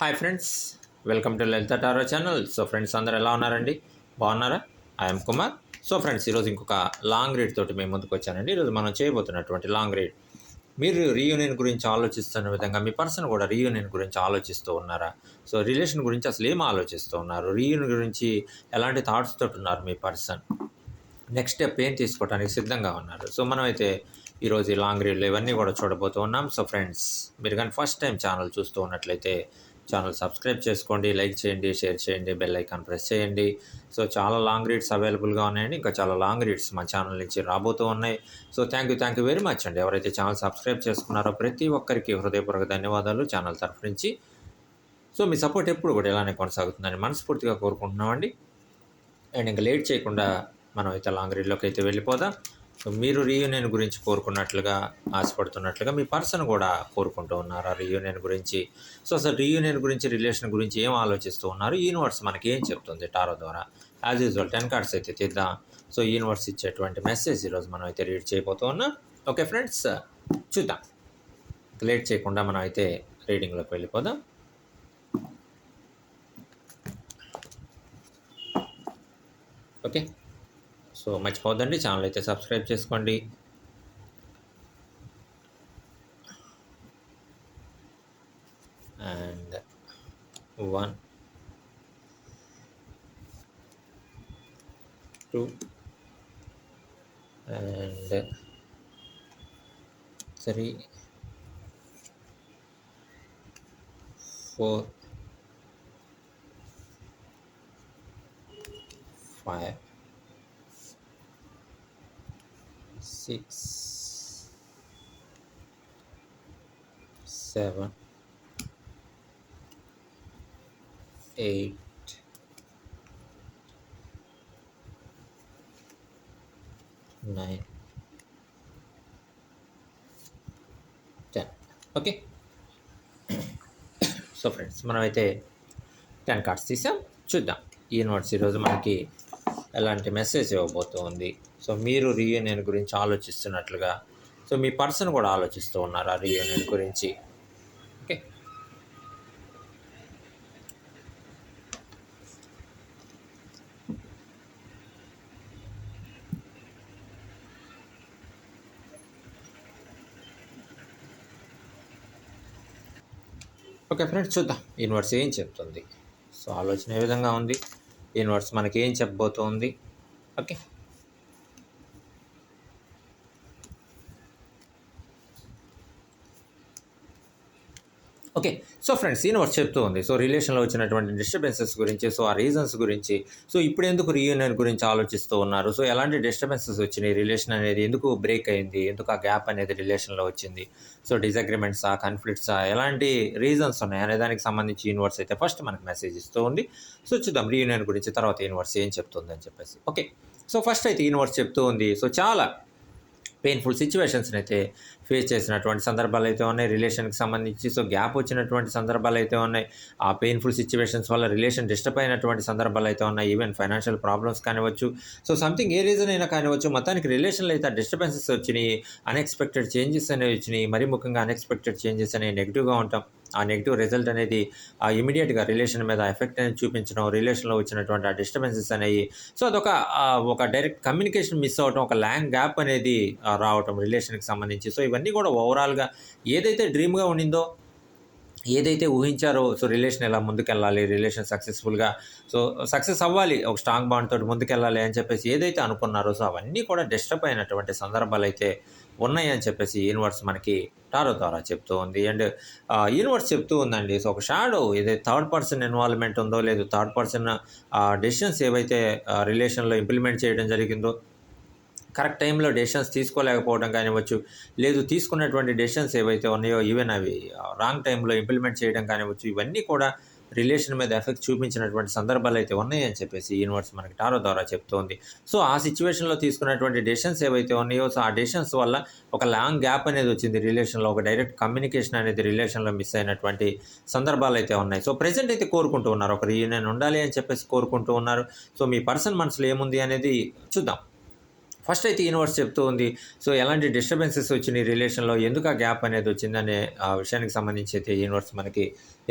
Hi friends welcome to Lalitha tarot channel so friends అందరు ఎలా ఉన్నారండి? బాగున్నారా? ఐఎమ్ కుమార్ సో ఫ్రెండ్స్ ఈరోజు ఇంకొక లాంగ్ రీడ్ తోటి మేము ముందుకు వచ్చానండి. ఈరోజు మనం చేయబోతున్నటువంటి లాంగ్ రీడ్ మీరు రీయూనియన్ గురించి ఆలోచిస్తున్న విధంగా మీ పర్సన్ కూడా రీయూనియన్ గురించి ఆలోచిస్తూ ఉన్నారా? సో రిలేషన్ గురించి అసలు ఏం ఆలోచిస్తూ ఉన్నారు? రీయూనియన్ గురించి ఎలాంటి థాట్స్ తోటి ఉన్నారు మీ పర్సన్ నెక్స్ట్ స్టెప్ ఏం తీసుకోవడానికి సిద్ధంగా ఉన్నారు? సో మనమైతే ఈరోజు ఈ లాంగ్ రీడ్లు ఇవన్నీ కూడా చూడబోతూ ఉన్నాం. సో ఫ్రెండ్స్ మీరు కానీ ఫస్ట్ టైం ఛానల్ చూస్తూ ఉన్నట్లయితే ఛానల్ సబ్స్క్రైబ్ చేసుకోండి లైక్ చేయండి షేర్ చేయండి బెల్ ఐకాన్ ప్రెస్ చేయండి. సో చాలా లాంగ్ రీడ్స్ అవైలబుల్గా ఉన్నాయండి. ఇంకా చాలా లాంగ్ రీడ్స్ మా ఛానల్ నుంచి రాబోతూ ఉన్నాయి. So thank you thank you very much అండి. ఎవరైతే ఛానల్ సబ్స్క్రైబ్ చేసుకున్నారో ప్రతి ఒక్కరికి హృదయపూర్వక ధన్యవాదాలు ఛానల్ తరఫు నుంచి. సో మీ సపోర్ట్ ఎప్పుడు కూడా ఇలానే కొనసాగుతుందని మనస్ఫూర్తిగా కోరుకుంటున్నామండి. అండ్ ఇంకా లేట్ చేయకుండా మనం అయితే లాంగ్ రీడ్లోకి అయితే వెళ్ళిపోదాం. మీరు రీయూనియన్ గురించి కోరుకున్నట్లుగా ఆశపడుతున్నట్లుగా మీ పర్సన్ కూడా కోరుకుంటూ ఉన్నారు ఆ రీయూనియన్ గురించి. సో అసలు రీయూనియన్ గురించి రిలేషన్ గురించి ఏం ఆలోచిస్తూ ఉన్నారు? యూనివర్స్ మనకి ఏం చెప్తుంది టారో ద్వారా? యాజ్ యూజువల్ టెన్ కార్డ్స్ అయితే తీద్దాం. సో యూనివర్స్ ఇచ్చేటువంటి మెసేజ్ ఈరోజు మనం అయితే రీడ్ చేయబోతూ ఉన్నాం. ఓకే ఫ్రెండ్స్ చూద్దాం. లేట్ చేయకుండా మనం అయితే రీడింగ్లోకి వెళ్ళిపోదాం. ఓకే సో మర్చిపోద్దండి ఛానల్ అయితే సబ్స్క్రైబ్ చేసుకోండి. And one two and three four five. Six, seven, eight, nine, ten. Okay so friends మనమైతే టెన్ కార్డ్స్ తీసాం. చూద్దాం. ఈ నోట్స్ ఈరోజు మనకి ఎలాంటి మెసేజ్ ఇవ్వబోతుంది? సో మీరు రీయూనియన్ గురించి ఆలోచిస్తున్నట్లుగా సో మీ పర్సన్ కూడా ఆలోచిస్తూ ఉన్నారు ఆ రీయూనియన్ గురించి. ఓకే. ఓకే ఫ్రెండ్స్ చూద్దాం. యూనివర్స్ ఏం చెప్తుంది? సో ఆలోచన ఏ విధంగా ఉంది? యూనివర్స్ మనకి ఏం చెప్పబోతోంది? Okay okay so friends universe చెప్తూ ఉంది. సో రిలేషన్లో వచ్చినటువంటి డిస్టర్బెన్సెస్ గురించి సో ఆ రీజన్స్ గురించి. సో ఇప్పుడు ఎందుకు రీయూనియన్ గురించి ఆలోచిస్తూ ఉన్నారు? సో ఎలాంటి డిస్టర్బెన్సెస్ వచ్చినాయి? రిలేషన్ అనేది ఎందుకు బ్రేక్ అయింది? ఎందుకు ఆ గ్యాప్ అనేది రిలేషన్లో వచ్చింది? సో డిసగ్రిమెంట్సా ఆ ఎలాంటి రీజన్స్ ఉన్నాయి? అనే దానికి సంబంధించి యూనివర్స్ అయితే ఫస్ట్ మనకు మెసేజ్ ఇస్తూ ఉంది. సో చూద్దాం రీయూనియన్ గురించి తర్వాత యూనివర్స్ ఏం చెప్తుంది అని చెప్పేసి. ఓకే సో ఫస్ట్ అయితే యూనివర్స్ చెప్తూ ఉంది. సో చాలా పెయిన్ఫుల్ సిచ్యువేషన్స్ని అయితే ఫేస్ చేసినటువంటి సందర్భాలు అయితే ఉన్నాయి. రిలేషన్కి సంబంధించి సో గ్యాప్ వచ్చినటువంటి సందర్భాలు అయితే ఉన్నాయి. ఆ పెయిన్ఫుల్ సిచ్యువేషన్స్ వల్ల రిలేషన్ డిస్టర్బ్ అయినటువంటి సందర్భాలు అయితే ఉన్నాయి. ఈవెన్ ఫైనాన్షియల్ ప్రాబ్లమ్స్ కానివచ్చు సో సంథింగ్ ఏ రీజన్ అయినా కానివచ్చు మొత్తానికి రిలేషన్లో అయితే డిస్టర్బెన్సెస్ వచ్చినాయి. అన్ఎక్స్పెక్టెడ్ చేంజెస్ అనేవి వచ్చినాయి. మరీ ముఖ్యంగా అన్ఎక్స్పెక్టెడ్ చేంజెస్ అనేవి నెగిటివ్గా ఉంటాం. ఆ నెగిటివ్ రిజల్ట్ అనేది ఆ ఇమీడియట్గా రిలేషన్ మీద ఎఫెక్ట్ అనేది చూపించడం రిలేషన్లో వచ్చినటువంటి ఆ డిస్టర్బెన్సెస్ అనేవి. సో అదొక ఒక డైరెక్ట్ కమ్యూనికేషన్ మిస్ అవటం ఒక ల్యాంగ్ గ్యాప్ అనేది రావటం రిలేషన్కి సంబంధించి. సో ఇవన్నీ కూడా ఓవరాల్గా ఏదైతే డ్రీమ్గా ఉండిందో ఏదైతే ఊహించారో సో రిలేషన్ ఎలా ముందుకెళ్ళాలి రిలేషన్ సక్సెస్ఫుల్గా సో సక్సెస్ అవ్వాలి ఒక స్ట్రాంగ్ బాండ్ తోటి ముందుకెళ్ళాలి అని చెప్పేసి ఏదైతే అనుకున్నారో సో అవన్నీ కూడా డిస్టర్బ్ అయినటువంటి సందర్భాలు అయితే ఉన్నాయి అని చెప్పేసి యూనివర్స్ మనకి టారో ద్వారా చెప్తూ ఉంది. అండ్ యూనివర్స్ చెప్తూ ఉందండి సో ఒక షాడో ఏదైతే థర్డ్ పర్సన్ ఇన్వాల్వ్మెంట్ ఉందో లేదు థర్డ్ పర్సన్ డెసిషన్స్ ఏవైతే రిలేషన్లో ఇంప్లిమెంట్ చేయడం జరిగిందో కరెక్ట్ టైంలో డెసిషన్స్ తీసుకోలేకపోవడం కానివ్వచ్చు లేదు తీసుకున్నటువంటి డెసిషన్స్ ఏవైతే ఉన్నాయో ఈవెన్ అవి రాంగ్ టైంలో ఇంప్లిమెంట్ చేయడం కానివ్వచ్చు ఇవన్నీ కూడా రిలేషన్ మీద ఎఫెక్ట్ చూపించినటువంటి సందర్భాలు అయితే ఉన్నాయని చెప్పేసి యూనివర్స్ మనకి టారో ద్వారా చెప్తోంది. సో ఆ సిచ్యువేషన్లో తీసుకున్నటువంటి డెసిషన్స్ ఏవైతే ఉన్నాయో సో ఆ డెసిషన్స్ వల్ల ఒక లాంగ్ గ్యాప్ అనేది వచ్చింది రిలేషన్లో ఒక డైరెక్ట్ కమ్యూనికేషన్ అనేది రిలేషన్లో మిస్ అయినటువంటి సందర్భాలు అయితే ఉన్నాయి. సో ప్రజెంట్ అయితే కోరుకుంటూ ఉన్నారు. ఒక రీయూనియన్ ఉండాలి అని చెప్పేసి కోరుకుంటూ ఉన్నారు. సో మీ పర్సన్ మనసులో ఏముంది అనేది చూద్దాం. ఫస్ట్ అయితే యూనివర్స్ చెప్తూ ఉంది. సో ఎలాంటి డిస్టర్బెన్సెస్ వచ్చినాయి రిలేషన్లో ఎందుకు ఆ గ్యాప్ అనేది వచ్చిందనే ఆ విషయానికి సంబంధించి అయితే యూనివర్స్ మనకి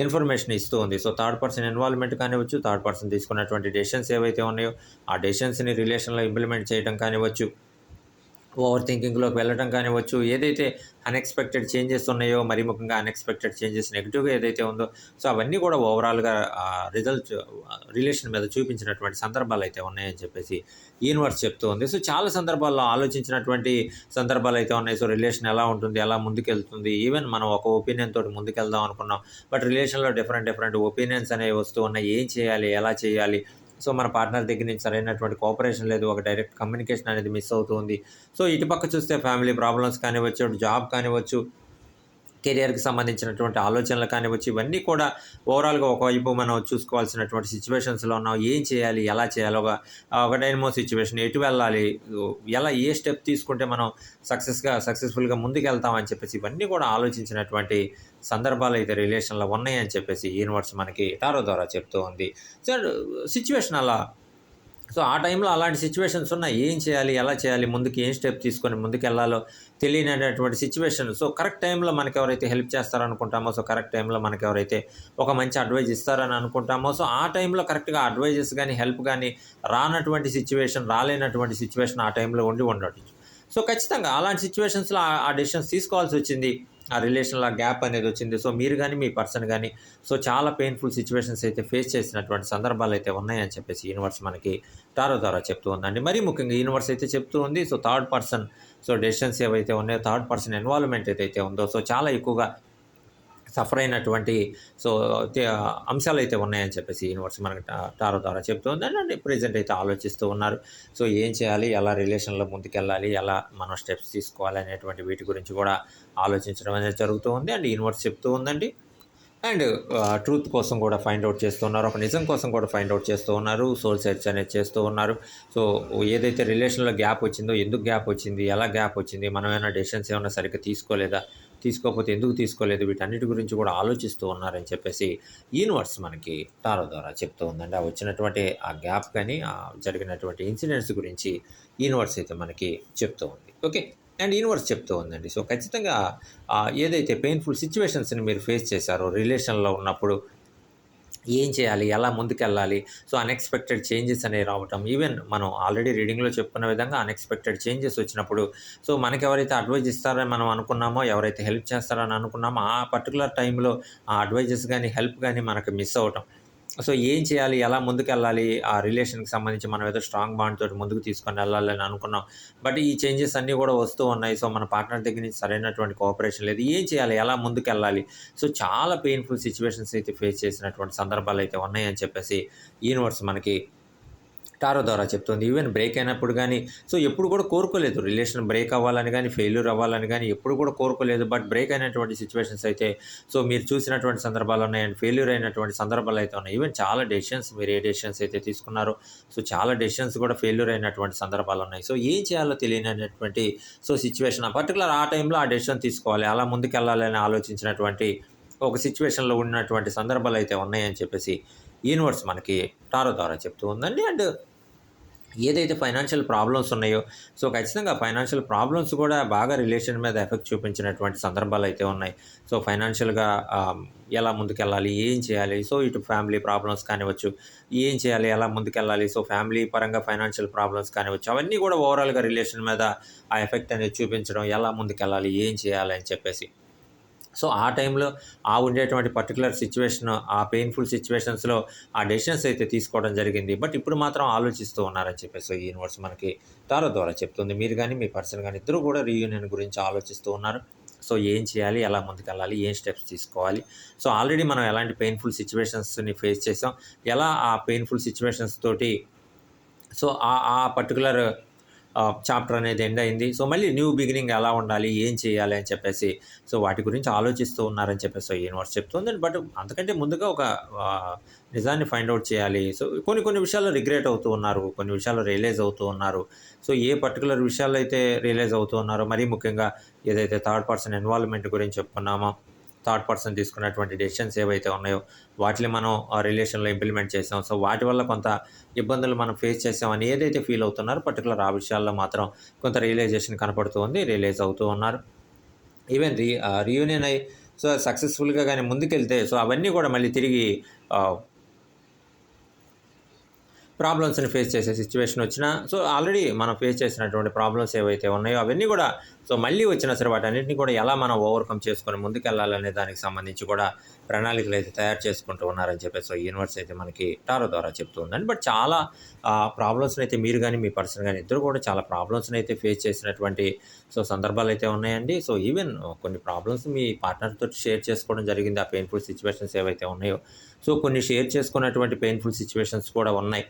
ఇన్ఫర్మేషన్ ఇస్తూ ఉంది. సో థర్డ్ పర్సన్ ఇన్వాల్వ్మెంట్ కానివచ్చు థర్డ్ పర్సన్ తీసుకున్నటువంటి డెసిషన్స్ ఏవైతే ఉన్నాయో ఆ డెసిషన్స్ని రిలేషన్లో ఇంప్లిమెంట్ చేయడం కానివచ్చు ఓవర్ థింకింగ్లోకి వెళ్ళడం కానివచ్చు ఏదైతే అన్ఎక్స్పెక్టెడ్ చేంజెస్ ఉన్నాయో మరి ముఖ్యంగా అన్ఎక్స్పెక్టెడ్ చేంజెస్ నెగిటివ్గా ఏదైతే ఉందో సో అవన్నీ కూడా ఓవరాల్గా రిజల్ట్ రిలేషన్ మీద చూపించినటువంటి సందర్భాలు అయితే ఉన్నాయని చెప్పేసి యూనివర్స్ చెప్తూ ఉంది. సో చాలా సందర్భాల్లో ఆలోచించినటువంటి సందర్భాలు అయితే ఉన్నాయి. సో రిలేషన్ ఎలా ఉంటుంది ఎలా ముందుకెళ్తుంది? ఈవెన్ మనం ఒక ఒపీనియన్ తోటి ముందుకెళ్దాం అనుకున్నాం బట్ రిలేషన్లో డిఫరెంట్ డిఫరెంట్ ఒపీనియన్స్ అనేవి వస్తూ ఉన్నాయి. ఏం చేయాలి ఎలా చేయాలి? సో మన పార్ట్నర్ దగ్గర నుంచి సరైనటువంటి కోఆపరేషన్ లేదు ఒక డైరెక్ట్ కమ్యూనికేషన్ అనేది మిస్ అవుతుంది. సో ఇటుపక్క చూస్తే ఫ్యామిలీ ప్రాబ్లమ్స్ కానివచ్చు జాబ్ కానివచ్చు కెరియర్కి సంబంధించినటువంటి ఆలోచనలు కానివచ్చు ఇవన్నీ కూడా ఓవరాల్గా ఒకవైపు మనం చూసుకోవాల్సినటువంటి సిచ్యువేషన్స్లో ఉన్నాం. ఏం చేయాలి? ఎలా చేయాలో? ఒక డైనమో సిచ్యువేషన్. ఎటు వెళ్ళాలి? ఎలా ఏ స్టెప్ తీసుకుంటే మనం సక్సెస్గా సక్సెస్ఫుల్గా ముందుకు వెళ్తామని చెప్పేసి ఇవన్నీ కూడా ఆలోచించినటువంటి సందర్భాలు అయితే రిలేషన్లో ఉన్నాయని చెప్పేసి యూనివర్స్ మనకి టారో ద్వారా చెప్తూ ఉంది. సో సిచ్యువేషన్ అలా సో ఆ టైంలో అలాంటి సిచ్యువేషన్స్ ఉన్నాయి. ఏం చేయాలి? ఎలా చేయాలి? ముందుకు ఏం స్టెప్ తీసుకొని ముందుకు వెళ్ళాలో తెలియనటువంటి సిచ్యువేషన్ సో కరెక్ట్ టైంలో మనకి ఎవరైతే హెల్ప్ చేస్తారనుకుంటామో సో కరెక్ట్ టైంలో మనకి ఎవరైతే ఒక మంచి అడ్వైజ్ ఇస్తారని అనుకుంటామో సో ఆ టైంలో కరెక్ట్గా అడ్వైజెస్ కానీ హెల్ప్ కానీ రానటువంటి సిచ్యువేషన్ రాలేనటువంటి సిచ్యువేషన్ ఆ టైంలో ఉండి ఉండవచ్చు సో ఖచ్చితంగా అలాంటి సిచ్యువేషన్స్లో ఆ డెసిషన్స్ తీసుకోవాల్సి వచ్చింది. ఆ రిలేషన్లో గ్యాప్ అనేది వచ్చింది. సో మీరు కానీ మీ పర్సన్ కానీ సో చాలా పెయిన్ఫుల్ సిచ్యువేషన్స్ అయితే ఫేస్ చేసినటువంటి సందర్భాలు అయితే ఉన్నాయని చెప్పేసి యూనివర్స్ మనకి తారో తారో చెప్తూ ఉందండి. మరీ ముఖ్యంగా యూనివర్స్ అయితే చెప్తూ ఉంది. So third person so decisions ఏవైతే ఉన్నాయో థర్డ్ పర్సన్ ఇన్వాల్వ్మెంట్ ఏదైతే ఉందో సో చాలా ఎక్కువగా సఫర్ అయినటువంటి సో అంశాలు అయితే ఉన్నాయని చెప్పేసి యూనివర్స్ మనకి టారో ద్వారా చెప్తుంది అండ్ ప్రజెంట్ అయితే ఆలోచిస్తూ ఉన్నారు. సో ఏం చేయాలి? ఎలా రిలేషన్లో ముందుకెళ్ళాలి? ఎలా మనం స్టెప్స్ తీసుకోవాలి? అనేటువంటి వీటి గురించి కూడా ఆలోచించడం అనేది జరుగుతూ ఉంది అండ్ యూనివర్స్ చెప్తూ ఉందండి. అండ్ ట్రూత్ కోసం కూడా ఫైండ్ అవుట్ చేస్తూ ఉన్నారు. ఒక నిజం కోసం కూడా ఫైండ్ అవుట్ చేస్తూ ఉన్నారు. సోల్ సెర్చ్ అనేది చేస్తూ ఉన్నారు. సో ఏదైతే రిలేషన్లో గ్యాప్ వచ్చిందో ఎందుకు గ్యాప్ వచ్చింది? ఎలా గ్యాప్ వచ్చింది? మనం ఏమైనా డెసిషన్స్ ఏమైనా సరిగ్గా తీసుకోలేదా? తీసుకోకపోతే ఎందుకు తీసుకోలేదు? వీటన్నిటి గురించి కూడా ఆలోచిస్తూ ఉన్నారని చెప్పేసి యూనివర్స్ మనకి టారో ద్వారా చెప్తూ ఉందండి. ఆ వచ్చినటువంటి ఆ గ్యాప్ కానీ ఆ జరిగినటువంటి ఇన్సిడెంట్స్ గురించి యూనివర్స్ అయితే మనకి చెప్తూ ఉంది. ఓకే? అండ్ యూనివర్స్ చెప్తూ ఉందండి. సో ఖచ్చితంగా ఏదైతే పెయిన్ఫుల్ సిచ్యువేషన్స్ని మీరు ఫేస్ చేశారో రిలేషన్లో ఉన్నప్పుడు ఏం చేయాలి? ఎలా ముందుకెళ్ళాలి? సో అన్ఎక్స్పెక్టెడ్ చేంజెస్ అనేవి రావటం. ఈవెన్ మనం ఆల్రెడీ రీడింగ్లో చెప్పుకున్న విధంగా అన్ఎక్స్పెక్టెడ్ చేంజెస్ వచ్చినప్పుడు సో మనకి ఎవరైతే అడ్వైజ్ ఇస్తారని మనం అనుకున్నామో ఎవరైతే హెల్ప్ చేస్తారని అనుకున్నామో ఆ పర్టికులర్ టైంలో ఆ అడ్వైజెస్ కానీ హెల్ప్ కానీ మనకు మిస్ అవ్వటం సో ఏం చేయాలి? ఎలా ముందుకెళ్ళాలి? ఆ రిలేషన్కి సంబంధించి మనం ఏదో స్ట్రాంగ్ బాండ్ తోటి ముందుకు తీసుకొని వెళ్ళాలని అనుకున్నాం. బట్ ఈ చేంజెస్ అన్నీ కూడా వస్తూ ఉన్నాయి. సో మన పార్ట్నర్ దగ్గర నుంచి సరైనటువంటి కోఆపరేషన్ లేదు. ఏం చేయాలి? ఎలా ముందుకెళ్ళాలి? సో చాలా పెయిన్ఫుల్ సిచ్యువేషన్స్ అయితే ఫేస్ చేసినటువంటి సందర్భాలు అయితే ఉన్నాయని చెప్పేసి యూనివర్స్ మనకి టారో ద్వారా చెప్తుంది. ఈవెన్ బ్రేక్ అయినప్పుడు కానీ సో ఎప్పుడు కూడా కోరుకోలేదు. రిలేషన్ బ్రేక్ అవ్వాలని కానీ ఫెయిల్యూర్ అవ్వాలని కానీ ఎప్పుడు కూడా కోరుకోలేదు. బట్ బ్రేక్ అయినటువంటి సిచ్యువేషన్స్ అయితే సో మీరు చూసినటువంటి సందర్భాలు ఉన్నాయి. అండ్ ఫెయిల్యూర్ అయినటువంటి సందర్భాలు అయితే ఉన్నాయి. ఈవెన్ చాలా డెసిషన్స్ మీరు ఏ డెసిషన్స్ అయితే తీసుకున్నారో సో చాలా డెసిషన్స్ కూడా ఫెయిల్యూర్ అయినటువంటి సందర్భాలు ఉన్నాయి. సో ఏం చేయాలో తెలియనటువంటి సో సిచ్యువేషన్ ఆ పర్టికులర్ ఆ టైంలో ఆ డెసిషన్ తీసుకోవాలి. అలా ముందుకెళ్ళాలని ఆలోచించినటువంటి ఒక సిచ్యువేషన్లో ఉన్నటువంటి సందర్భాలు అయితే ఉన్నాయని చెప్పేసి యూనివర్స్ మనకి టారో ద్వారా చెప్తూ ఉందండి. అండ్ ఏదైతే ఫైనాన్షియల్ ప్రాబ్లమ్స్ ఉన్నాయో సో ఖచ్చితంగా ఫైనాన్షియల్ ప్రాబ్లమ్స్ కూడా బాగా రిలేషన్ మీద ఎఫెక్ట్ చూపించినటువంటి సందర్భాలు అయితే ఉన్నాయి. సో ఫైనాన్షియల్గా ఎలా ముందుకెళ్ళాలి ఏం చేయాలి సో ఇటు ఫ్యామిలీ ప్రాబ్లమ్స్ కానివచ్చు ఏం చేయాలి ఎలా ముందుకెళ్ళాలి సో ఫ్యామిలీ పరంగా ఫైనాన్షియల్ ప్రాబ్లమ్స్ కానివచ్చు అవన్నీ కూడా ఓవరాల్గా రిలేషన్ మీద ఆ ఎఫెక్ట్ అనేది చూపించడం ఎలా ముందుకెళ్ళాలి ఏం చేయాలి అని చెప్పేసి సో ఆ టైంలో ఆ ఉండేటువంటి పర్టికులర్ సిచ్యువేషన్ ఆ పెయిన్ఫుల్ సిచ్యువేషన్స్లో ఆ డెసిషన్స్ అయితే తీసుకోవడం జరిగింది. బట్ ఇప్పుడు మాత్రం ఆలోచిస్తూ ఉన్నారని చెప్పేసి ఈ యూనివర్స్ మనకి టారో ద్వారా చెప్తుంది. మీరు కానీ మీ పర్సన్ కానీ ఇద్దరు కూడా రీయూనియన్ గురించి ఆలోచిస్తూ ఉన్నారు. సో ఏం చేయాలి ఎలా ముందుకెళ్ళాలి ఏం స్టెప్స్ తీసుకోవాలి? సో ఆల్రెడీ మనం ఎలాంటి పెయిన్ఫుల్ సిచ్యువేషన్స్ని ఫేస్ చేసాం ఎలా ఆ పెయిన్ఫుల్ సిచ్యువేషన్స్ తోటి సో ఆ ఆ పర్టికులర్ చాప్టర్ అనేది ఎండ్ అయింది. సో మళ్ళీ న్యూ బిగినింగ్ ఎలా ఉండాలి ఏం చేయాలి అని చెప్పేసి సో వాటి గురించి ఆలోచిస్తూ ఉన్నారని చెప్పేసి యూనివర్స్ చెప్తుంది. బట్ అంతకంటే ముందుగా ఒక నిజాన్ని ఫైండ్ అవుట్ చేయాలి. సో కొన్ని కొన్ని విషయాల్లో రిగ్రెట్ అవుతూ ఉన్నారు కొన్ని విషయాల్లో రియలైజ్ అవుతూ ఉన్నారు. సో ఏ పర్టికులర్ విషయాల్లో అయితే రియలైజ్ అవుతూ ఉన్నారో మరీ ముఖ్యంగా ఏదైతే థర్డ్ పర్సన్ ఇన్వాల్వ్మెంట్ గురించి చెప్పుకున్నామో థర్డ్ పర్సన్ తీసుకున్నటువంటి డెసిషన్స్ ఏవైతే ఉన్నాయో వాటిని మనం ఆ రిలేషన్లో ఇంప్లిమెంట్ చేసాం. సో వాటి వల్ల కొంత ఇబ్బందులు మనం ఫేస్ చేసామని ఏదైతే ఫీల్ అవుతున్నారో పర్టికులర్ ఆ విషయాల్లో మాత్రం కొంత రియలైజేషన్ కనపడుతూ ఉంది రియలైజ్ అవుతూ ఉన్నారు. ఈవెన్ రీ రీయూనియన్ అయ్యి సో సక్సెస్ఫుల్గా కానీ ముందుకెళ్తే సో అవన్నీ కూడా మళ్ళీ తిరిగి ప్రాబ్లమ్స్ని ఫేస్ చేసే సిచ్యువేషన్ వచ్చినా సో ఆల్రెడీ మనం ఫేస్ చేసినటువంటి ప్రాబ్లమ్స్ ఏవైతే ఉన్నాయో అవన్నీ కూడా సో మళ్ళీ వచ్చినా సరే వాటన్నింటినీ కూడా ఎలా మనం ఓవర్కమ్ చేసుకొని ముందుకెళ్ళాలనే దానికి సంబంధించి కూడా ప్రణాళికలు అయితే తయారు చేసుకుంటూ ఉన్నారని చెప్పేసి సో యూనివర్స్ అయితే మనకి టారో ద్వారా చెప్తూ ఉందండి. బట్ చాలా ప్రాబ్లమ్స్ని అయితే మీరు కానీ మీ పర్సన్ కానీ ఇద్దరు కూడా చాలా ప్రాబ్లమ్స్ని అయితే ఫేస్ చేసినటువంటి సో సందర్భాలు అయితే ఉన్నాయండి. సో ఈవెన్ కొన్ని ప్రాబ్లమ్స్ మీ పార్ట్నర్తో షేర్ చేసుకోవడం జరిగింది ఆ పెయిన్ఫుల్ సిచ్యువేషన్స్ ఏవైతే ఉన్నాయో సో కొన్ని షేర్ చేసుకున్నటువంటి పెయిన్ఫుల్ సిచ్యువేషన్స్ కూడా ఉన్నాయి.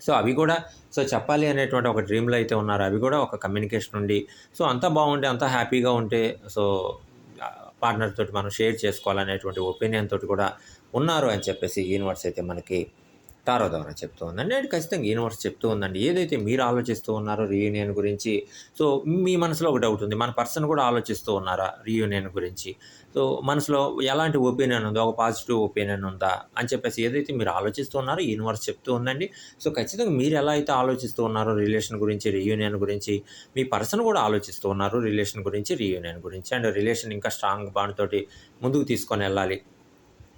సో అవి కూడా సో చెప్పాలి అనేటువంటి ఒక డ్రీమ్లో అయితే ఉన్నారు. అవి కూడా ఒక కమ్యూనికేషన్ ఉండి సో అంతా బాగుంటే అంతా హ్యాపీగా ఉంటే సో పార్ట్నర్ తోటి మనం షేర్ చేసుకోవాలనేటువంటి ఒపీనియన్ తోటి కూడా ఉన్నారు అని చెప్పేసి యూనివర్స్ అయితే మనకి టారో ద్వారా చెప్తూ ఉందండి. అండ్ ఖచ్చితంగా యూనివర్స్ చెప్తూ ఉందండి. ఏదైతే మీరు ఆలోచిస్తూ ఉన్నారో రీయూనియన్ గురించి సో మీ మనసులో ఒక డౌట్ ఉంది. మన పర్సన్ కూడా ఆలోచిస్తూ ఉన్నారా రీయూనియన్ గురించి? సో మనసులో ఎలాంటి ఒపీనియన్ ఉందో ఒక పాజిటివ్ ఒపీనియన్ ఉందా అని చెప్పేసి ఏదైతే మీరు ఆలోచిస్తూ ఉన్నారో యూనివర్స్ చెప్తూ ఉందండి. సో ఖచ్చితంగా మీరు ఎలా అయితే ఆలోచిస్తూ ఉన్నారో రిలేషన్ గురించి రీయూనియన్ గురించి మీ పర్సన్ కూడా ఆలోచిస్తూ ఉన్నారు రిలేషన్ గురించి రీయూనియన్ గురించి. అండ్ రిలేషన్ ఇంకా స్ట్రాంగ్ బాండ్ తోటి ముందుకు తీసుకొని వెళ్ళాలి.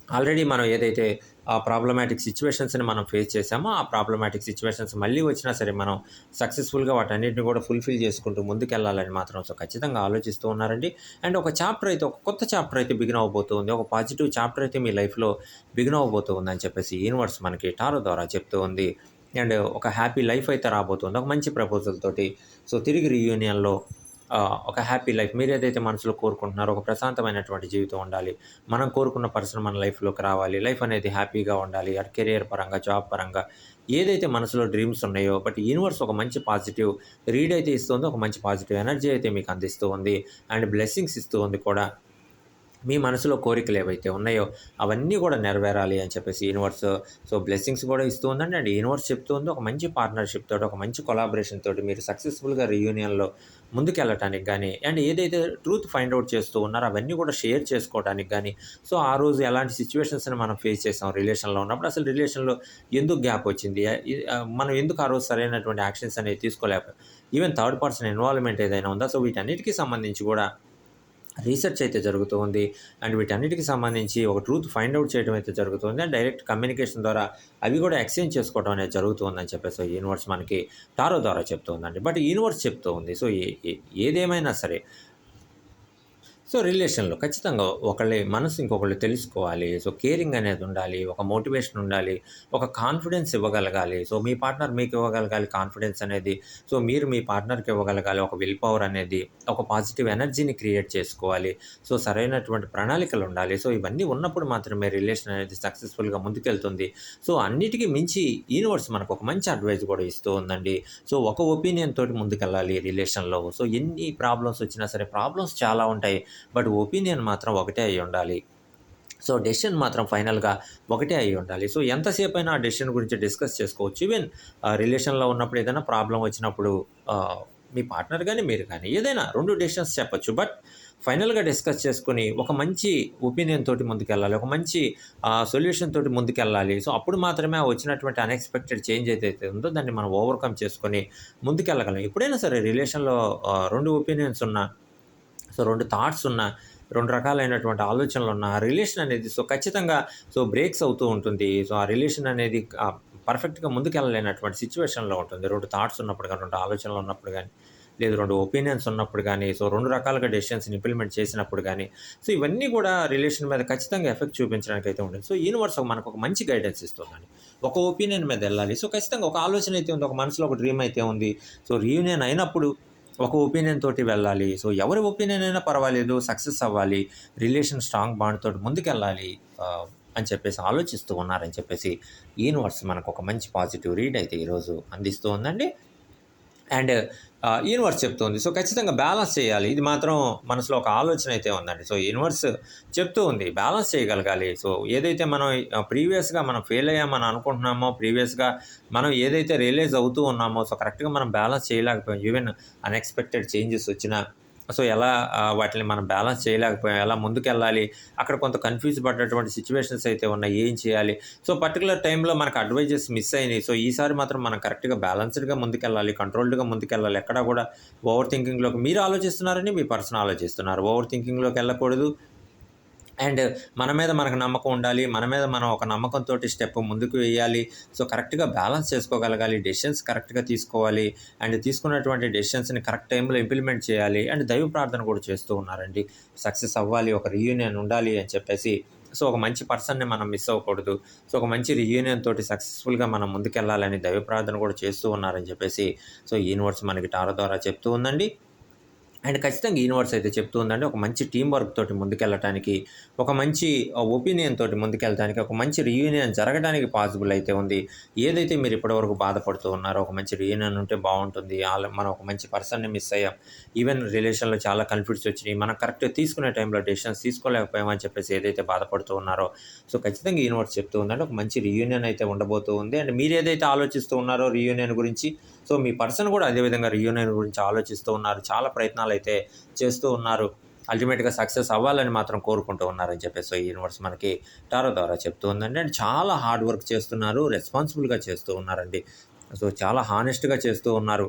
ఆల్రెడీ మనం ఏదైతే ఆ ప్రాబ్లమాటిక్ సిచ్యువేషన్స్ని మనం ఫేస్ చేసామో ఆ ప్రాబ్లమాటిక్ సిచ్యువేషన్స్ మళ్ళీ వచ్చినా సరే మనం సక్సెస్ఫుల్గా వాటన్నిటిని కూడా ఫుల్ఫిల్ చేసుకుంటూ ముందుకెళ్ళాలని మాత్రం సో ఖచ్చితంగా ఆలోచిస్తూ ఉన్నారండి. అండ్ ఒక చాప్టర్ అయితే ఒక కొత్త చాప్టర్ అయితే బిగిన్ అవబోతుంది ఒక పాజిటివ్ చాప్టర్ అయితే మీ లైఫ్లో బిగిన్ అవబోతుంది అని చెప్పేసి యూనివర్స్ మనకి టారో ద్వారా చెప్తూ ఉంది. అండ్ ఒక హ్యాపీ లైఫ్ అయితే రాబోతుంది ఒక మంచి ప్రపోజల్ తోటి. సో తిరిగి రీయూనియన్లో ఒక హ్యాపీ లైఫ్ మీరు ఏదైతే మనసులో కోరుకుంటున్నారో ఒక ప్రశాంతమైనటువంటి జీవితం ఉండాలి. మనం కోరుకున్న పర్సన్ మన లైఫ్లోకి రావాలి. లైఫ్ అనేది హ్యాపీగా ఉండాలి. అటు కెరియర్ పరంగా జాబ్ పరంగా ఏదైతే మనసులో డ్రీమ్స్ ఉన్నాయో బట్ యూనివర్స్ ఒక మంచి పాజిటివ్ రీడ్ అయితే ఇస్తుంది ఒక మంచి పాజిటివ్ ఎనర్జీ అయితే మీకు అందిస్తూ ఉంది అండ్ బ్లెస్సింగ్స్ ఇస్తూ ఉంది కూడా. మీ మనసులో కోరికలు ఏవైతే ఉన్నాయో అవన్నీ కూడా నెరవేరాలి అని చెప్పేసి యూనివర్స్ సో బ్లెస్సింగ్స్ కూడా ఇస్తూ ఉందండి. అండ్ యూనివర్స్ చెప్తూ ఉంది ఒక మంచి పార్ట్నర్షిప్ తోటి ఒక మంచి కొలాబరేషన్ తోటి మీరు సక్సెస్ఫుల్గా రీయూనియన్లో ముందుకెళ్ళటానికి కానీ అండ్ ఏదైతే ట్రూత్ ఫైండ్ అవుట్ చేస్తూ ఉన్నారో అవన్నీ కూడా షేర్ చేసుకోవడానికి కానీ సో ఆ రోజు ఎలాంటి సిచ్యువేషన్స్ని మనం ఫేస్ చేసాం రిలేషన్లో ఉన్నప్పుడు అసలు రిలేషన్లో ఎందుకు గ్యాప్ వచ్చింది? మనం ఎందుకు ఆ రోజు సరైనటువంటి యాక్షన్స్ అనేవి తీసుకోలేకపోయాం? ఈవెన్ థర్డ్ పర్సన్ ఇన్వాల్వ్మెంట్ ఏదైనా ఉందా? సో వీటన్నిటికీ సంబంధించి కూడా రీసెర్చ్ అయితే జరుగుతూ ఉంది అండ్ వీటన్నిటికి సంబంధించి ఒక ట్రూత్ ఫైండ్ అవుట్ చేయడం అయితే జరుగుతుంది. అండ్ డైరెక్ట్ కమ్యూనికేషన్ ద్వారా అవి కూడా ఎక్స్చేంజ్ చేసుకోవడం అనేది జరుగుతుందని చెప్పేసి యూనివర్స్ మనకి టారో ద్వారా చెప్తూ ఉందండి బట్ యూనివర్స్ చెప్తూ ఉంది సో ఏ- ఏదేమైనా సరే సో రిలేషన్లో ఖచ్చితంగా ఒకళ్ళ మనసు ఇంకొకళ్ళు తెలుసుకోవాలి. సో కేరింగ్ అనేది ఉండాలి ఒక మోటివేషన్ ఉండాలి ఒక కాన్ఫిడెన్స్ ఇవ్వగలగాలి. సో మీ పార్ట్నర్ మీకు ఇవ్వగలగాలి కాన్ఫిడెన్స్ అనేది. సో మీరు మీ పార్ట్నర్కి ఇవ్వగలగాలి ఒక విల్ పవర్ అనేది ఒక పాజిటివ్ ఎనర్జీని క్రియేట్ చేసుకోవాలి. సో సరైనటువంటి ప్రణాళికలు ఉండాలి. సో ఇవన్నీ ఉన్నప్పుడు మాత్రమే రిలేషన్ అనేది సక్సెస్ఫుల్గా ముందుకెళ్తుంది. సో అన్నిటికీ మించి యూనివర్స్ మనకు ఒక మంచి అడ్వైస్ కూడా ఇస్తూ ఉందండి. సో ఒక ఒపీనియన్ తోటి ముందుకెళ్ళాలి రిలేషన్లో. సో ఎన్ని ప్రాబ్లమ్స్ వచ్చినా సరే ప్రాబ్లమ్స్ చాలా ఉంటాయి. బట్ ఒపీనియన్ మాత్రం ఒకటే అయి ఉండాలి. సో డెసిషన్ మాత్రం ఫైనల్గా ఒకటే అయి ఉండాలి. సో ఎంతసేపు అయినా ఆ డెసిషన్ గురించి డిస్కస్ చేసుకోవచ్చు. ఈవెన్ రిలేషన్లో ఉన్నప్పుడు ఏదైనా ప్రాబ్లం వచ్చినప్పుడు మీ పార్ట్నర్ కానీ మీరు కానీ ఏదైనా రెండు డెసిషన్స్ చెప్పచ్చు. బట్ ఫైనల్గా డిస్కస్ చేసుకొని ఒక మంచి ఒపీనియన్ తోటి ముందుకెళ్ళాలి. ఒక మంచి సొల్యూషన్ తోటి ముందుకెళ్ళాలి. సో అప్పుడు మాత్రమే వచ్చినటువంటి అన్ఎక్స్పెక్టెడ్ చేంజ్ ఏదైతే ఉందో దాన్ని మనం ఓవర్కమ్ చేసుకొని ముందుకెళ్ళగలం. ఎప్పుడైనా సరే రిలేషన్లో రెండు ఒపీనియన్స్ ఉన్నా సో రెండు థాట్స్ ఉన్న రెండు రకాలైనటువంటి ఆలోచనలు ఉన్న ఆ రిలేషన్ అనేది సో ఖచ్చితంగా సో బ్రేక్స్ అవుతూ ఉంటుంది. సో ఆ రిలేషన్ అనేది పర్ఫెక్ట్గా ముందుకెళ్ళలేనటువంటి సిచ్యువేషన్లో ఉంటుంది. రెండు థాట్స్ ఉన్నప్పుడు కానీ రెండు ఆలోచనలు ఉన్నప్పుడు కానీ లేదు రెండు ఒపీనియన్స్ ఉన్నప్పుడు కానీ సో రెండు రకాలుగా డెసిషన్స్ని ఇంప్లిమెంట్ చేసినప్పుడు కానీ సో ఇవన్నీ కూడా రిలేషన్ మీద ఖచ్చితంగా ఎఫెక్ట్ చూపించడానికి అయితే ఉంటుంది. సో యూనివర్స్ మనకు ఒక మంచి గైడెన్స్ ఇస్తుందండి. ఒక ఒపీనియన్ మీద వెళ్ళాలి. సో ఖచ్చితంగా ఒక ఆలోచన అయితే ఉంది ఒక మనసులో ఒక డ్రీమ్ అయితే ఉంది. సో రీయూనియన్ అయినప్పుడు ఒక ఒపీనియన్ తోటి వెళ్ళాలి. సో ఎవరి ఒపీనియన్ అయినా పర్వాలేదు సక్సెస్ అవ్వాలి రిలేషన్ స్ట్రాంగ్ బాండ్ తోటి ముందుకెళ్ళాలి అని చెప్పేసి ఆలోచిస్తూ ఉన్నారని చెప్పేసి యూనివర్స్ మనకు ఒక మంచి పాజిటివ్ రీడ్ అయితే ఈరోజు అందిస్తూ ఉందండి. అండ్ యూనివర్స్ చెప్తుంది. సో ఖచ్చితంగా బ్యాలెన్స్ చేయాలి. ఇది మాత్రం మనసులో ఒక ఆలోచన అయితే ఉందండి. సో యూనివర్స్ చెప్తూ ఉంది. బ్యాలెన్స్ చేయగలగాలి. సో ఏదైతే మనం ప్రీవియస్గా మనం ఫెయిల్ అయ్యామని అనుకుంటున్నామో ప్రీవియస్గా మనం ఏదైతే రియలైజ్ అవుతూ ఉన్నామో సో కరెక్ట్గా మనం బ్యాలెన్స్ చేయలేకపోయాం. ఈవెన్ అన్ఎక్స్పెక్టెడ్ చేంజెస్ వచ్చినా సో ఎలా వాటిని మనం బ్యాలెన్స్ చేయలేకపోయాం ఎలా ముందుకెళ్ళాలి అక్కడ కొంత కన్ఫ్యూజ్ పడ్డటువంటి సిచ్యువేషన్స్ అయితే ఉన్నాయి ఏం చేయాలి? సో పర్టికులర్ టైంలో మనకు అడ్వైజెస్ మిస్ అయినాయి. సో ఈసారి మాత్రం మనం కరెక్ట్గా బ్యాలెన్స్డ్గా ముందుకెళ్ళాలి కంట్రోల్డ్గా ముందుకెళ్ళాలి. ఎక్కడా కూడా ఓవర్ థింకింగ్లోకి మీరు ఆలోచిస్తున్నారని మీ పర్సన్ ఆలోచిస్తున్నారు. ఓవర్ థింకింగ్లోకి వెళ్ళకూడదు. అండ్ మన మీద మనకు నమ్మకం ఉండాలి మన మీద మనం ఒక నమ్మకంతో స్టెప్ ముందుకు వేయాలి సో కరెక్ట్గా బ్యాలెన్స్ చేసుకోగలగాలి డెసిషన్స్ కరెక్ట్గా తీసుకోవాలి. అండ్ తీసుకున్నటువంటి డెసిషన్స్ని కరెక్ట్ టైంలో ఇంప్లిమెంట్ చేయాలి. అండ్ దైవ ప్రార్థన కూడా చేస్తూ ఉన్నారండి. సక్సెస్ అవ్వాలి ఒక రీయూనియన్ ఉండాలి అని చెప్పేసి. సో ఒక మంచి పర్సన్ని మనం మిస్ అవ్వకూడదు. సో ఒక మంచి రియూనియన్ తోటి సక్సెస్ఫుల్గా మనం ముందుకెళ్ళాలని దైవ ప్రార్థన కూడా చేస్తూ ఉన్నారని చెప్పేసి. సో యూనివర్స్ మనకి టారో ద్వారా చెప్తూ ఉందండి. అండ్ ఖచ్చితంగా యూనివర్స్ అయితే చెప్తూ ఉందంటే ఒక మంచి టీం వర్క్ తోటి ముందుకెళ్ళటానికి ఒక మంచి ఒపీనియన్ తోటి ముందుకెళ్ళడానికి ఒక మంచి రీయూనియన్ జరగడానికి పాసిబుల్ అయితే ఉంది. ఏదైతే మీరు ఇప్పటివరకు బాధపడుతూ ఉన్నారో ఒక మంచి రీయూనియన్ ఉంటే బాగుంటుంది. వాళ్ళ- మనం ఒక మంచి పర్సన్ని మిస్ అయ్యాం. ఈవెన్ రిలేషన్లో చాలా కన్ఫ్యూజ్ వచ్చినాయి. మనం కరెక్ట్గా తీసుకునే టైంలో డెసిషన్స్ తీసుకోలేకపోయామని చెప్పేసి ఏదైతే బాధపడుతూ ఉన్నారో సో ఖచ్చితంగా యూనివర్స్ చెప్తూ ఉందంటే ఒక మంచి రీయూనియన్ అయితే ఉండబోతూ ఉంది. అండ్ మీరు ఏదైతే ఆలోచిస్తూ ఉన్నారో రీయూనియన్ గురించి సో మీ పర్సన్ కూడా అదేవిధంగా రీయూనియన్ గురించి ఆలోచిస్తూ ఉన్నారు. చాలా ప్రయత్నాలు అయితే చేస్తూ ఉన్నారు. అల్టిమేట్గా సక్సెస్ అవ్వాలని మాత్రం కోరుకుంటూ ఉన్నారని చెప్పేసి ఈ యూనివర్స్ మనకి టారో ద్వారా చెప్తూ ఉందండి. అండ్ చాలా హార్డ్ వర్క్ చేస్తున్నారు రెస్పాన్సిబుల్గా చేస్తూ ఉన్నారండి. సో చాలా హానెస్ట్గా చేస్తూ ఉన్నారు.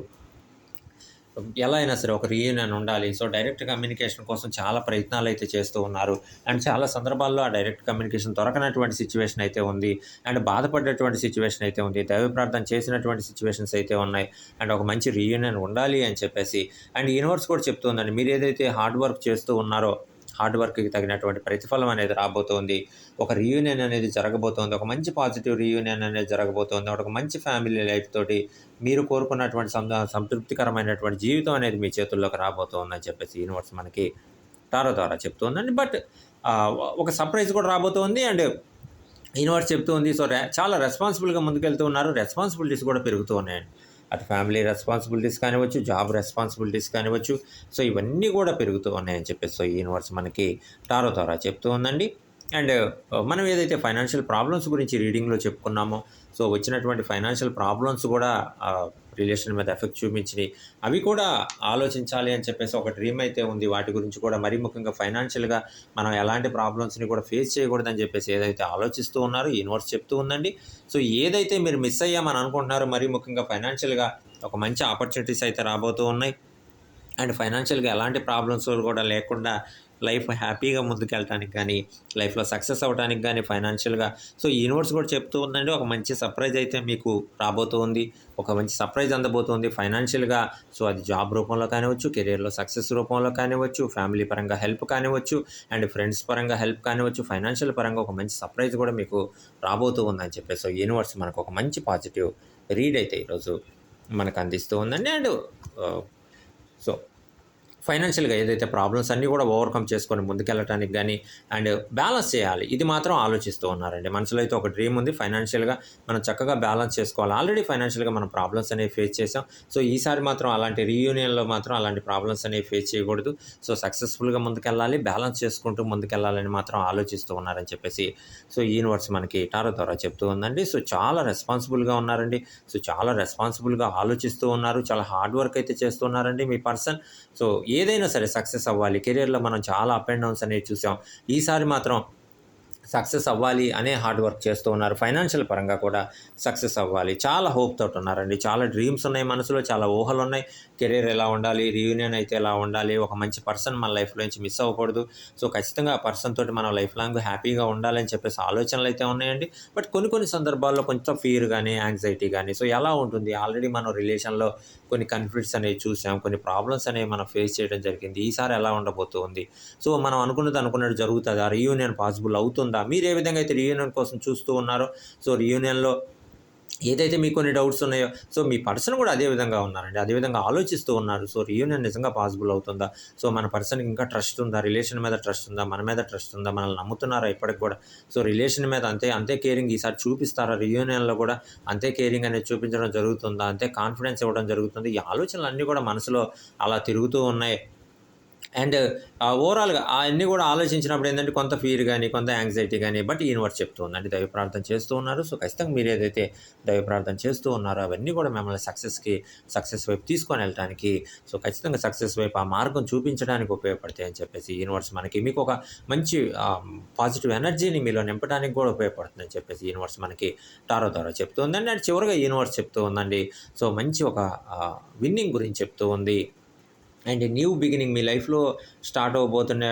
ఎలా అయినా సరే ఒక రీయూనియన్ ఉండాలి. సో డైరెక్ట్ కమ్యూనికేషన్ కోసం చాలా ప్రయత్నాలు అయితే చేస్తూ ఉన్నారు. అండ్ చాలా సందర్భాల్లో ఆ డైరెక్ట్ కమ్యూనికేషన్ దొరకనటువంటి సిచ్యువేషన్ అయితే ఉంది. అండ్ బాధపడేటువంటి సిచ్యువేషన్ అయితే ఉంది. దైవ ప్రార్థన చేసినటువంటి సిచ్యువేషన్స్ అయితే ఉన్నాయి. అండ్ ఒక మంచి రీయూనియన్ ఉండాలి అని చెప్పేసి. అండ్ యూనివర్స్ కూడా చెప్తుందండి మీరు ఏదైతే హార్డ్ వర్క్ చేస్తూ ఉన్నారో హార్డ్ వర్క్కి తగినటువంటి ప్రతిఫలం అనేది రాబోతోంది. ఒక రీయూనియన్ అనేది జరగబోతోంది. ఒక మంచి పాజిటివ్ రీయూనియన్ అనేది జరగబోతోంది. ఒక మంచి ఫ్యామిలీ లైఫ్ తోటి మీరు కోరుకున్నటువంటి సంతృప్తికరమైనటువంటి జీవితం అనేది మీ చేతుల్లోకి రాబోతోందని చెప్పేసి యూనివర్స్ మనకి టారో ద్వారా చెప్తుందండి. బట్ ఒక సర్ప్రైజ్ కూడా రాబోతోంది అండ్ యూనివర్స్ చెప్తుంది. సో చాలా రెస్పాన్సిబుల్గా ముందుకెళ్తూ ఉన్నారు. రెస్పాన్సిబిలిటీస్ కూడా పెరుగుతూ ఉన్నాయండి. అటు ఫ్యామిలీ రెస్పాన్సిబిలిటీస్ కానివ్వచ్చు జాబ్ రెస్పాన్సిబిలిటీస్ కానివ్వచ్చు. సో ఇవన్నీ కూడా పెరుగుతూ ఉన్నాయని చెప్పేసి సో ఈ యూనివర్స్ మనకి టారో ద్వారా చెప్తూ ఉందండి. అండ్ మనం ఏదైతే ఫైనాన్షియల్ ప్రాబ్లమ్స్ గురించి రీడింగ్లో చెప్పుకున్నామో సో వచ్చినటువంటి ఫైనాన్షియల్ ప్రాబ్లమ్స్ కూడా రిలేషన్ మీద ఎఫెక్ట్ చూపించినాయి. అవి కూడా ఆలోచించాలి అని చెప్పేసి ఒక డ్రీమ్ అయితే ఉంది. వాటి గురించి కూడా మరీ ముఖ్యంగా ఫైనాన్షియల్గా మనం ఎలాంటి ప్రాబ్లమ్స్ని కూడా ఫేస్ చేయకూడదని చెప్పేసి ఏదైతే ఆలోచిస్తూ ఉన్నారో యూనివర్స్ చెప్తూ ఉందండి. సో ఏదైతే మీరు మిస్ అయ్యామని అనుకుంటున్నారో మరీ ముఖ్యంగా ఫైనాన్షియల్గా ఒక మంచి ఆపర్చునిటీస్ అయితే రాబోతూ ఉన్నాయి. అండ్ ఫైనాన్షియల్గా ఎలాంటి ప్రాబ్లమ్స్ కూడా లేకుండా లైఫ్ హ్యాపీగా ముందుకెళ్ళటానికి కానీ లైఫ్లో సక్సెస్ అవ్వడానికి కానీ ఫైనాన్షియల్గా. సో యూనివర్స్ కూడా చెప్తూ ఉందండి ఒక మంచి సర్ప్రైజ్ అయితే మీకు రాబోతుంది. ఒక మంచి సర్ప్రైజ్ అందబోతుంది ఫైనాన్షియల్గా. సో అది జాబ్ రూపంలో కానివచ్చు కెరియర్లో సక్సెస్ రూపంలో కానివచ్చు ఫ్యామిలీ పరంగా హెల్ప్ కానివచ్చు అండ్ ఫ్రెండ్స్ పరంగా హెల్ప్ కానివచ్చు ఫైనాన్షియల్ పరంగా ఒక మంచి సర్ప్రైజ్ కూడా మీకు రాబోతూ ఉందని చెప్పేసి సో యూనివర్స్ మనకు ఒక మంచి పాజిటివ్ రీడ్ అయితే ఈరోజు మనకు అందిస్తూ ఉందండి. అండ్ సో ఫైనాన్షియల్గా ఏదైతే ప్రాబ్లమ్స్ అన్నీ కూడా ఓవర్కమ్ చేసుకొని ముందుకెళ్ళటానికి కానీ అండ్ బ్యాలెన్స్ చేయాలి. ఇది మాత్రం ఆలోచిస్తూ ఉన్నారండి. మనసులో అయితే ఒక డ్రీమ్ ఉంది. ఫైనాన్షియల్గా మనం చక్కగా బ్యాలెన్స్ చేసుకోవాలి. ఆల్రెడీ ఫైనాన్షియల్గా మనం ప్రాబ్లమ్స్ అనేవి ఫేస్ చేసాం సో ఈసారి మాత్రం అలాంటి రీయూనియన్లో మాత్రం అలాంటి ప్రాబ్లమ్స్ అనేవి ఫేస్ చేయకూడదు. సో సక్సెస్ఫుల్గా ముందుకెళ్ళాలి. బ్యాలెన్స్ చేసుకుంటూ ముందుకెళ్ళాలని మాత్రం ఆలోచిస్తూ ఉన్నారని చెప్పేసి సో యూనివర్స్ మనకి టారో ద్వారా చెప్తూ ఉందండి. సో చాలా రెస్పాన్సిబుల్గా ఉన్నారండి. సో చాలా రెస్పాన్సిబుల్గా ఆలోచిస్తూ ఉన్నారు. చాలా హార్డ్ వర్క్ అయితే చేస్తున్నారండి మీ పర్సన్. సో ఏదైనా సరే సక్సెస్ అవ్వాలి. కెరియర్లో మనం చాలా అప్ అండ్ డౌన్స్ అనేవి చూసాం. ఈసారి మాత్రం సక్సెస్ అవ్వాలి అనే హార్డ్ వర్క్ చేస్తూ ఉన్నారు. ఫైనాన్షియల్ పరంగా కూడా సక్సెస్ అవ్వాలి. చాలా హోప్ తోటి ఉన్నారండి. చాలా డ్రీమ్స్ ఉన్నాయి మనసులో చాలా ఊహలు ఉన్నాయి కెరీర్ ఎలా ఉండాలి రీయూనియన్ అయితే ఎలా ఉండాలి ఒక మంచి పర్సన్ మన లైఫ్లో నుంచి మిస్ అవ్వకూడదు. సో ఖచ్చితంగా ఆ పర్సన్ తోటి మనం లైఫ్ లాంగ్ హ్యాపీగా ఉండాలని చెప్పేసి ఆలోచనలు అయితే ఉన్నాయండి. బట్ కొన్ని కొన్ని సందర్భాల్లో కొంచెం ఫీర్ కానీ యాంగ్జైటీ కానీ సో ఎలా ఉంటుంది? ఆల్రెడీ మనం రిలేషన్లో కొన్ని కన్ఫ్లిక్ట్స్ అనేవి చూసాం కొన్ని ప్రాబ్లమ్స్ అనేవి మనం ఫేస్ చేయడం జరిగింది. ఈసారి ఎలా ఉండబోతుంది? సో మనం అనుకున్నది అనుకున్నట్టు జరుగుతుంది? ఆ రీయూనియన్ పాసిబుల్ అవుతుందా? మీరు ఏ విధంగా అయితే రీయూనియన్ కోసం చూస్తూ ఉన్నారో సో రీయూనియన్లో ఏదైతే మీకు కొన్ని డౌట్స్ ఉన్నాయో సో మీ పర్సన్ కూడా అదే విధంగా ఉన్నారండి. అదే విధంగా ఆలోచిస్తూ ఉన్నారు. సో రీయూనియన్ నిజంగా పాసిబుల్ అవుతుందా? సో మన పర్సన్కి ఇంకా ట్రస్ట్ ఉందా? రిలేషన్ మీద ట్రస్ట్ ఉందా? మన మీద ట్రస్ట్ ఉందా? మనల్ని నమ్ముతున్నారా ఇప్పటికి కూడా? సో రిలేషన్ మీద అంతే అంతే కేరింగ్ ఈసారి చూపిస్తారా? రీయూనియన్లో కూడా అంతే కేరింగ్ అనేది చూపించడం జరుగుతుందా? అంతే కాన్ఫిడెన్స్ ఇవ్వడం జరుగుతుంది? ఈ ఆలోచనలు అన్నీ కూడా మనసులో అలా తిరుగుతూ ఉన్నాయి. అండ్ ఓవరాల్గా అవన్నీ కూడా ఆలోచించినప్పుడు ఏంటంటే కొంత ఫీర్ కానీ కొంత యాంగ్జైటీ కానీ బట్ యూనివర్స్ చెప్తూ ఉందండి దైవ ప్రార్థన చేస్తూ ఉన్నారు. సో ఖచ్చితంగా మీరు ఏదైతే దైవ ప్రార్థన చేస్తూ ఉన్నారో అవన్నీ కూడా మిమ్మల్ని సక్సెస్కి సక్సెస్ వైపు తీసుకొని వెళ్ళడానికి సో ఖచ్చితంగా సక్సెస్ వైపు ఆ మార్గం చూపించడానికి ఉపయోగపడతాయి అని చెప్పేసి యూనివర్స్ మనకి మీకు ఒక మంచి పాజిటివ్ ఎనర్జీని మీలో నింపడానికి కూడా ఉపయోగపడుతుందని చెప్పేసి యూనివర్స్ మనకి టారో ద్వారా చెప్తూ ఉందండి. అండ్ చివరిగా యూనివర్స్ చెప్తూ ఉందండి. సో మంచి ఒక విన్నింగ్ గురించి చెప్తూ ఉంది. అండ్ న్యూ బిగినింగ్ మీ లైఫ్లో స్టార్ట్ అవబోతున్న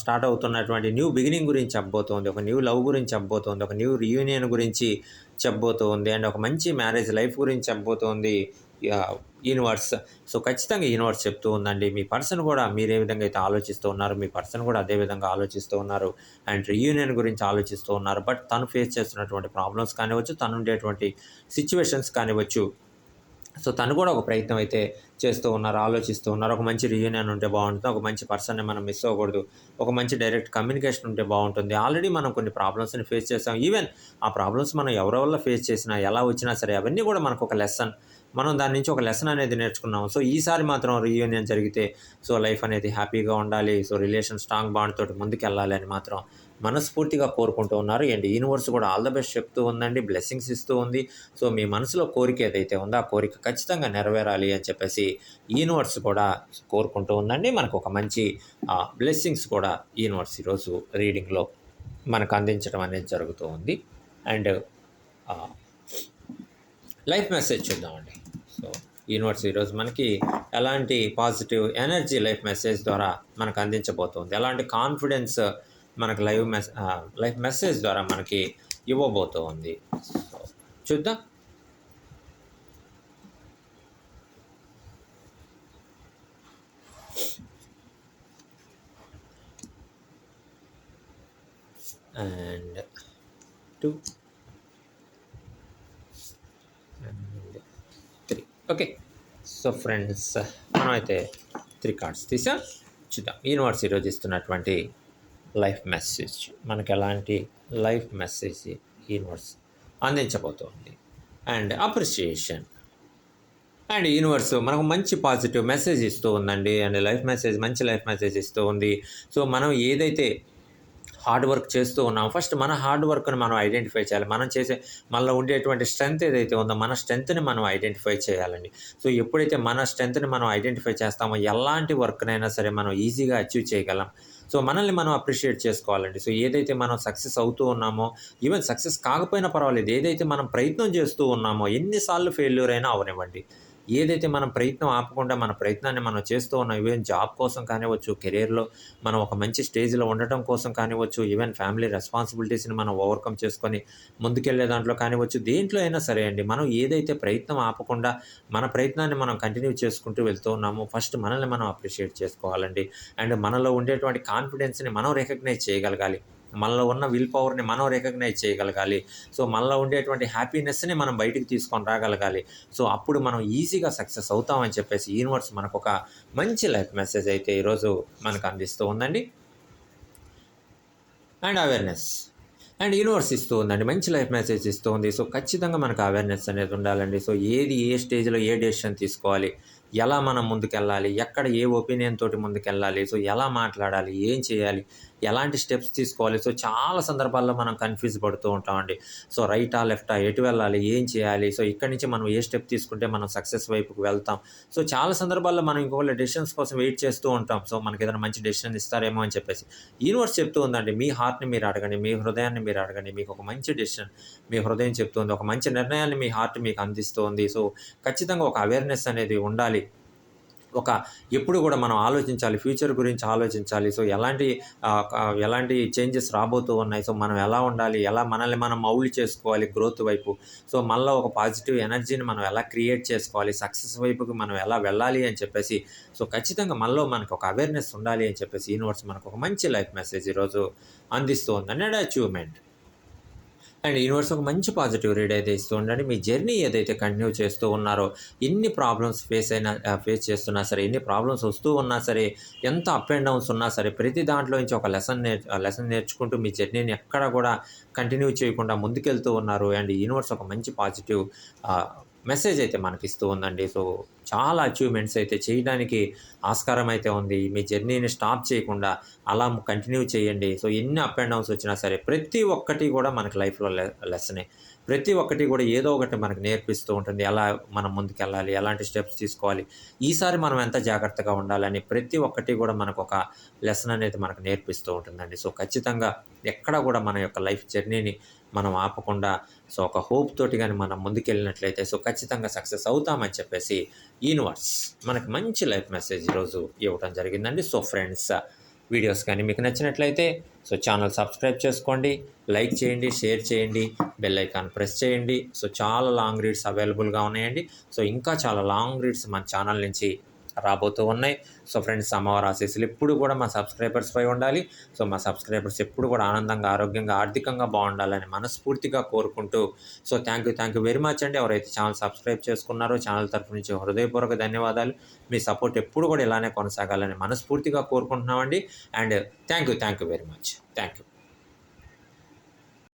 స్టార్ట్ అవుతున్నటువంటి న్యూ బిగినింగ్ గురించి చెప్పబోతోంది. ఒక న్యూ లవ్ గురించి చెప్పబోతోంది. ఒక న్యూ రియూనియన్ గురించి చెప్పబోతోంది. అండ్ ఒక మంచి మ్యారేజ్ లైఫ్ గురించి చెప్పబోతోంది యూనివర్స్ సో ఖచ్చితంగా యూనివర్స్ చెప్తూ ఉందండి. మీ పర్సన్ కూడా మీరు ఏ విధంగా అయితే ఆలోచిస్తూ ఉన్నారు మీ పర్సన్ కూడా అదే విధంగా ఆలోచిస్తూ ఉన్నారు. అండ్ రీయూనియన్ గురించి ఆలోచిస్తూ ఉన్నారు. బట్ తను ఫేస్ చేస్తున్నటువంటి ప్రాబ్లమ్స్ కానివచ్చు తను ఉండేటువంటి సిచ్యువేషన్స్ కానివచ్చు సో తను కూడా ఒక ప్రయత్నం అయితే చేస్తూ ఉన్నారు ఆలోచిస్తూ ఉన్నారు. ఒక మంచి రీయూనియన్ ఉంటే బాగుంటుంది ఒక మంచి పర్సన్ని మనం మిస్ అవ్వకూడదు ఒక మంచి డైరెక్ట్ కమ్యూనికేషన్ ఉంటే బాగుంటుంది. ఆల్రెడీ మనం కొన్ని ప్రాబ్లమ్స్ని ఫేస్ చేసాం. ఈవెన్ ఆ ప్రాబ్లమ్స్ మనం ఎవరి వల్ల ఫేస్ చేసినా ఎలా వచ్చినా సరే అవన్నీ కూడా మనకు ఒక లెసన్ మనం దాని నుంచి ఒక లెసన్ అనేది నేర్చుకున్నాం. సో ఈసారి మాత్రం రీయూనియన్ జరిగితే సో లైఫ్ అనేది హ్యాపీగా ఉండాలి. సో రిలేషన్ స్ట్రాంగ్ బాండ్ తోటి ముందుకెళ్ళాలి అని మాత్రం మనస్ఫూర్తిగా కోరుకుంటూ ఉన్నారు. అండ్ యూనివర్స్ కూడా ఆల్ ద బెస్ట్ చెప్తూ ఉందండి. బ్లెస్సింగ్స్ ఇస్తూ ఉంది. సో మీ మనసులో కోరిక ఏదైతే ఉందో ఆ కోరిక ఖచ్చితంగా నెరవేరాలి అని చెప్పేసి యూనివర్స్ కూడా కోరుకుంటూ ఉందండి. మనకు ఒక మంచి బ్లెస్సింగ్స్ కూడా యూనివర్స్ ఈరోజు రీడింగ్లో మనకు అందించడం అనేది జరుగుతూ ఉంది. అండ్ లైఫ్ మెసేజ్ చూద్దామండి. సో యూనివర్స్ ఈరోజు మనకి ఎలాంటి పాజిటివ్ ఎనర్జీ లైఫ్ మెసేజ్ ద్వారా మనకు అందించబోతుంది ఎలాంటి కాన్ఫిడెన్స్ మనకు లైవ్ మెస్ లైవ్ మెసేజ్ ద్వారా మనకి ఇవ్వబోతూ ఉంది. చూద్దాం. And two and three okay so friends మనమైతే త్రీ కార్డ్స్ తీసాం. చూద్దాం. యూనివర్స్ ఈరోజు ఇస్తున్నటువంటి లైఫ్ మెసేజ్ మనకి ఎలాంటి లైఫ్ మెసేజ్ యూనివర్స్ అందించబోతోంది. అండ్ అప్రిసియేషన్ అండ్ యూనివర్స్ మనకు మంచి పాజిటివ్ మెసేజ్ ఇస్తూ ఉందండి. అండ్ లైఫ్ మెసేజ్ మంచి లైఫ్ మెసేజ్ ఇస్తూ ఉంది. సో మనం ఏదైతే హార్డ్ వర్క్ చేస్తూ ఉన్నాం ఫస్ట్ మన హార్డ్ వర్క్ని మనం ఐడెంటిఫై చేయాలి. మనం చేసే మనలో ఉండేటువంటి స్ట్రెంత్ ఏదైతే ఉందో మన స్ట్రెంత్ని మనం ఐడెంటిఫై చేయాలండి. సో ఎప్పుడైతే మన స్ట్రెంత్ని మనం ఐడెంటిఫై చేస్తామో ఎలాంటి వర్క్నైనా సరే మనం ఈజీగా అచీవ్ చేయగలం. సో మనల్ని మనం అప్రిషియేట్ చేసుకోవాలండి. సో ఏదైతే మనం సక్సెస్ అవుతూ ఉన్నామో ఈవెన్ సక్సెస్ కాకపోయినా పర్వాలేదు ఏదైతే మనం ప్రయత్నం చేస్తూ ఉన్నామో ఎన్నిసార్లు ఫెయిల్యూర్ అయినా అవనివ్వండి. ఏదైతే మనం ప్రయత్నం ఆపకుండా మన ప్రయత్నాన్ని మనం చేస్తూ ఉన్నాం ఈవెన్ జాబ్ కోసం కానివ్వచ్చు కెరీర్లో మనం ఒక మంచి స్టేజ్లో ఉండటం కోసం కానివ్వచ్చు ఈవెన్ ఫ్యామిలీ రెస్పాన్సిబిలిటీస్ని మనం ఓవర్కమ్ చేసుకొని ముందుకెళ్ళే దాంట్లో కానివ్వచ్చు దేంట్లో అయినా సరే అండి మనం ఏదైతే ప్రయత్నం ఆపకుండా మన ప్రయత్నాన్ని మనం కంటిన్యూ చేసుకుంటూ వెళ్తూ ఉన్నామో ఫస్ట్ మనల్ని మనం అప్రిషియేట్ చేసుకోవాలండి. అండ్ మనలో ఉండేటువంటి కాన్ఫిడెన్స్ని మనం రికగ్నైజ్ చేయగలగాలి. మనలో ఉన్న విల్ పవర్ని మనం రికగ్నైజ్ చేయగలగాలి. సో మనలో ఉండేటువంటి హ్యాపీనెస్ని మనం బయటికి తీసుకొని రాగలగాలి. సో అప్పుడు మనం ఈజీగా సక్సెస్ అవుతామని చెప్పేసి యూనివర్స్ మనకు ఒక మంచి లైఫ్ మెసేజ్ అయితే ఈరోజు మనకు అందిస్తూ ఉందండి. అండ్ అవేర్నెస్ అండ్ యూనివర్స్ ఇస్తూ ఉందండి. మంచి లైఫ్ మెసేజ్ ఇస్తూ ఉంది. సో ఖచ్చితంగా మనకు అవేర్నెస్ అనేది ఉండాలండి. సో ఏది ఏ స్టేజ్లో ఏ డెసిషన్ తీసుకోవాలి? ఎలా మనం ముందుకెళ్ళాలి? ఎక్కడ ఏ ఒపీనియన్ తోటి ముందుకెళ్ళాలి? సో ఎలా మాట్లాడాలి? ఏం చేయాలి? ఎలాంటి స్టెప్స్ తీసుకోవాలి? సో చాలా సందర్భాల్లో మనం కన్ఫ్యూజ్ పడుతూ ఉంటామండి. సో రైటా లెఫ్టా ఎటు వెళ్ళాలి? ఏం చేయాలి? సో ఇక్కడి నుంచి మనం ఏ స్టెప్ తీసుకుంటే మనం సక్సెస్ వైపుకు వెళ్తాం? సో చాలా సందర్భాల్లో మనం ఇంకొకళ్ళ డెసిషన్స్ కోసం వెయిట్ చేస్తూ ఉంటాం. సో మనకి ఏదైనా మంచి డెసిషన్ ఇస్తారేమో అని చెప్పేసి. యూనివర్స్ చెప్తూ ఉందండి మీ హార్ట్ని మీరు అడగండి మీ హృదయాన్ని మీరు అడగండి. మీకు ఒక మంచి డెసిషన్ మీ హృదయం చెప్తుంది. ఒక మంచి నిర్ణయాన్ని మీ హార్ట్ మీకు అందిస్తుంది. సో ఖచ్చితంగా ఒక అవేర్నెస్ అనేది ఉండాలి. ఒక ఎప్పుడు కూడా మనం ఆలోచించాలి ఫ్యూచర్ గురించి ఆలోచించాలి. సో ఎలాంటి ఎలాంటి చేంజెస్ రాబోతూ ఉన్నాయి? సో మనం ఎలా ఉండాలి? ఎలా మనల్ని మనం మౌల్డ్ చేసుకోవాలి గ్రోత్ వైపు? సో మళ్ళీ ఒక పాజిటివ్ ఎనర్జీని మనం ఎలా క్రియేట్ చేసుకోవాలి? సక్సెస్ వైపుకి మనం ఎలా వెళ్ళాలి అని చెప్పేసి సో ఖచ్చితంగా మనలో మనకు ఒక అవేర్నెస్ ఉండాలి అని చెప్పేసి యూనివర్స్ మనకు ఒక మంచి లైఫ్ మెసేజ్ ఈరోజు అందిస్తూ ఉందండి. And achievement. అండ్ యూనివర్స్ ఒక మంచి పాజిటివ్ రీడ్ అయితే ఇస్తూ ఉండండి. మీ జర్నీ ఏదైతే కంటిన్యూ చేస్తూ ఉన్నారో ఎన్ని ప్రాబ్లమ్స్ ఫేస్ అయినా ఫేస్ చేస్తున్నా సరే ఎన్ని ప్రాబ్లమ్స్ వస్తూ ఉన్నా సరే ఎంత అప్ అండ్ డౌన్స్ ఉన్నా సరే ప్రతి దాంట్లో నుంచి ఒక లెసన్ నేర్ లెసన్ నేర్చుకుంటూ మీ జర్నీని ఎక్కడ కూడా కంటిన్యూ చేయకుండా ముందుకెళ్తూ ఉన్నారు. అండ్ యూనివర్స్ ఒక మంచి పాజిటివ్ మెసేజ్ అయితే మనకి ఇస్తూ ఉందండి. సో చాలా అచీవ్మెంట్స్ అయితే చేయడానికి ఆస్కారం అయితే ఉంది. మీ జర్నీని స్టాప్ చేయకుండా అలా కంటిన్యూ చేయండి. సో ఎన్ని అప్ అండ్ డౌన్స్ వచ్చినా సరే ప్రతి ఒక్కటి కూడా మనకి లైఫ్లో లెసనే. ప్రతి ఒక్కటి కూడా ఏదో ఒకటి మనకు నేర్పిస్తూ ఉంటుంది. ఎలా మనం ముందుకెళ్ళాలి? ఎలాంటి స్టెప్స్ తీసుకోవాలి? ఈసారి మనం ఎంత జాగ్రత్తగా ఉండాలని ప్రతి ఒక్కటి కూడా మనకు ఒక లెసన్ అనేది మనకు నేర్పిస్తూ ఉంటుందండి. సో ఖచ్చితంగా ఎక్కడ కూడా మన యొక్క లైఫ్ జర్నీని మనం ఆపకుండా సో ఒక హోప్ తోటి కానీ మనం ముందుకెళ్ళినట్లయితే సో ఖచ్చితంగా సక్సెస్ అవుతామని చెప్పేసి యూనివర్స్ మనకి మంచి లైఫ్ మెసేజ్ ఈరోజు ఇవ్వడం జరిగిందండి. సో ఫ్రెండ్స్ వీడియోస్ కానీ మీకు నచ్చినట్లయితే సో ఛానల్ సబ్స్క్రైబ్ చేసుకోండి లైక్ చేయండి షేర్ చేయండి బెల్ ఐకాన్ ప్రెస్ చేయండి. సో చాలా లాంగ్ రీడ్స్ అవైలబుల్గా ఉన్నాయండి. సో ఇంకా చాలా లాంగ్ రీడ్స్ మన ఛానల్ నుంచి రాబోతూ ఉన్నాయి. సో ఫ్రెండ్స్ అమ్మవారి ఆశీస్సులు ఎప్పుడు కూడా మా సబ్స్క్రైబర్స్ పై ఉండాలి. సో మా సబ్స్క్రైబర్స్ ఎప్పుడు కూడా ఆనందంగా ఆరోగ్యంగా ఆర్థికంగా బాగుండాలని మనస్ఫూర్తిగా కోరుకుంటూ so thank you thank you very much అండి. ఎవరైతే ఛానల్ సబ్స్క్రైబ్ చేసుకున్నారో ఛానల్ తరఫు నుంచి హృదయపూర్వక ధన్యవాదాలు. మీ సపోర్ట్ ఎప్పుడు కూడా ఇలానే కొనసాగాలని మనస్ఫూర్తిగా కోరుకుంటున్నామండి. And thank you thank you very much thank you